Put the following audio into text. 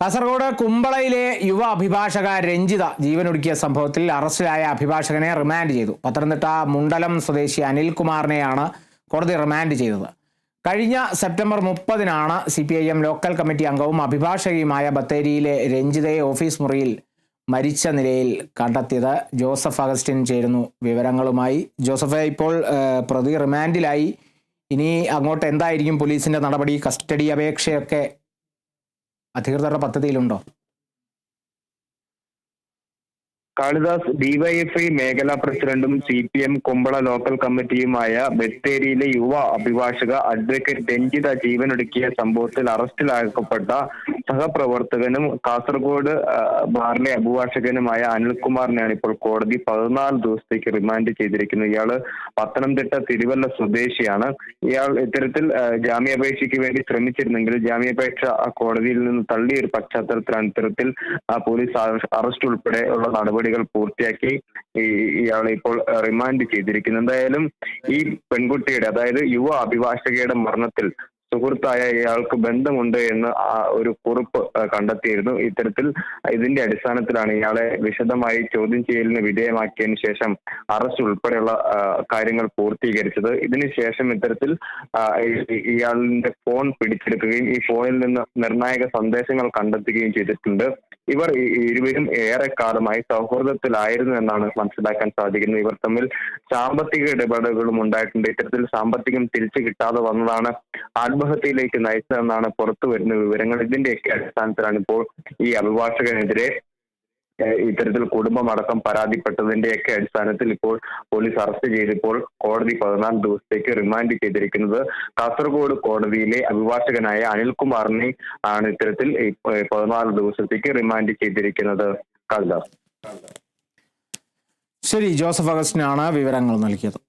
കാസർഗോഡ് കുമ്പളയിലെ യുവ അഭിഭാഷക രഞ്ജിത ജീവനൊടുക്കിയ സംഭവത്തിൽ അറസ്റ്റിലായ അഭിഭാഷകനെ റിമാൻഡ് ചെയ്തു. പത്തനംതിട്ട മുണ്ടലം സ്വദേശി അനിൽകുമാറിനെയാണ് കോടതി റിമാൻഡ് ചെയ്തത്. കഴിഞ്ഞ സെപ്റ്റംബർ മുപ്പതിനാണ് C P I M local committee അംഗവും അഭിഭാഷകയുമായ ബത്തേരിയിലെ രഞ്ജിതയെ ഓഫീസ് മുറിയിൽ മരിച്ച നിലയിൽ കണ്ടെത്തിയത് ജോസഫ് അഗസ്റ്റിൻ ചേരുന്നു വിവരങ്ങളുമായി. ജോസഫ് ഇപ്പോൾ പ്രതി റിമാൻഡിലായി. ഇനി അങ്ങോട്ട് എന്തായിരിക്കും പോലീസിന്റെ നടപടി? കസ്റ്റഡി അപേക്ഷയൊക്കെ അധികൃതരുടെ പദ്ധതിയിലുണ്ടോ? കാളിദാസ് ഡിവൈഎഫ്ഐ മേഖലാ പ്രസിഡന്റും C P M Kumbla local കമ്മിറ്റിയുമായ ബത്തേരിയിലെ യുവ അഭിഭാഷക അഡ്വക്കേറ്റ് രഞ്ജിത ജീവനൊടുക്കിയ സംഭവത്തിൽ അറസ്റ്റിലാക്കപ്പെട്ട സഹപ്രവർത്തകനും കാസർഗോഡ് ബാറിലെ അഭിഭാഷകനുമായ അനിൽകുമാറിനെയാണ് ഇപ്പോൾ കോടതി പതിനാല് ദിവസത്തേക്ക് റിമാൻഡ് ചെയ്തിരിക്കുന്നത്. ഇയാൾ പത്തനംതിട്ട തിരുവല്ല സ്വദേശിയാണ്. ഇയാൾ ഇത്തരത്തിൽ ജാമ്യാപേക്ഷയ്ക്ക് വേണ്ടി ശ്രമിച്ചിരുന്നെങ്കിൽ ജാമ്യാപേക്ഷ കോടതിയിൽ നിന്ന് തള്ളിയ ഒരു പശ്ചാത്തലത്തിലാണ് ഇത്തരത്തിൽ പോലീസ് അറസ്റ്റ് ഉൾപ്പെടെ ഉള്ള നടപടികൾ പൂർത്തിയാക്കി ഇയാളെ ഇപ്പോൾ റിമാൻഡ് ചെയ്തിരിക്കുന്നു എന്തായാലും ഈ പെൺകുട്ടിയുടെ അതായത് യുവ അഭിഭാഷകയുടെ മരണത്തിൽ സുഹൃത്തായ ഇയാൾക്ക് ബന്ധമുണ്ട് എന്ന് ഒരു കുറിപ്പ് കണ്ടെത്തിയിരുന്നു. ഇത്തരത്തിൽ ഇതിന്റെ അടിസ്ഥാനത്തിലാണ് ഇയാളെ വിശദമായി ചോദ്യം ചെയ്യലിന് വിധേയമാക്കിയതിനു ശേഷം അറസ്റ്റ് ഉൾപ്പെടെയുള്ള കാര്യങ്ങൾ പൂർത്തീകരിച്ചത്. ഇതിനുശേഷം ഇത്തരത്തിൽ ഇയാളിന്റെ ഫോൺ പിടിച്ചെടുക്കുകയും ഈ ഫോണിൽ നിന്ന് നിർണായക സന്ദേശങ്ങൾ കണ്ടെത്തുകയും ചെയ്തിട്ടുണ്ട്. ഇവർ ഇരുവരും ഏറെക്കാലമായി സൗഹൃദത്തിലായിരുന്നു എന്നാണ് മനസ്സിലാക്കാൻ സാധിക്കുന്നത്. ഇവർ തമ്മിൽ സാമ്പത്തിക ഇടപാടുകളും ഉണ്ടായിട്ടുണ്ട് ഇത്തരത്തിൽ സാമ്പത്തികം തിരിച്ചു കിട്ടാതെ വന്നതാണ് ആത്മഹത്യയിലേക്ക് നയിച്ചതെന്നാണ് പുറത്തു വരുന്ന വിവരങ്ങൾ. ഇതിന്റെയൊക്കെ അടിസ്ഥാനത്തിലാണ് ഇപ്പോൾ ഈ അഭിഭാഷകനെതിരെ ഇത്തരത്തിൽ കുടുംബം അടക്കം പരാതിപ്പെട്ടതിന്റെയൊക്കെ അടിസ്ഥാനത്തിൽ ഇപ്പോൾ പോലീസ് അറസ്റ്റ് ചെയ്തപ്പോൾ കോടതി പതിനാല് ദിവസത്തേക്ക് റിമാൻഡ് ചെയ്തിരിക്കുന്നത് കാസർഗോഡ് കോടതിയിലെ അഭിഭാഷകനായ അനിൽകുമാറിനെ ആണ് ഇത്തരത്തിൽ പതിനാല് ദിവസത്തേക്ക് റിമാൻഡ് ചെയ്തിരിക്കുന്നത്. കാളിദാസ് ശരി ജോസഫ് അഗസ്റ്റിനാണ് വിവരങ്ങൾ നൽകിയത്.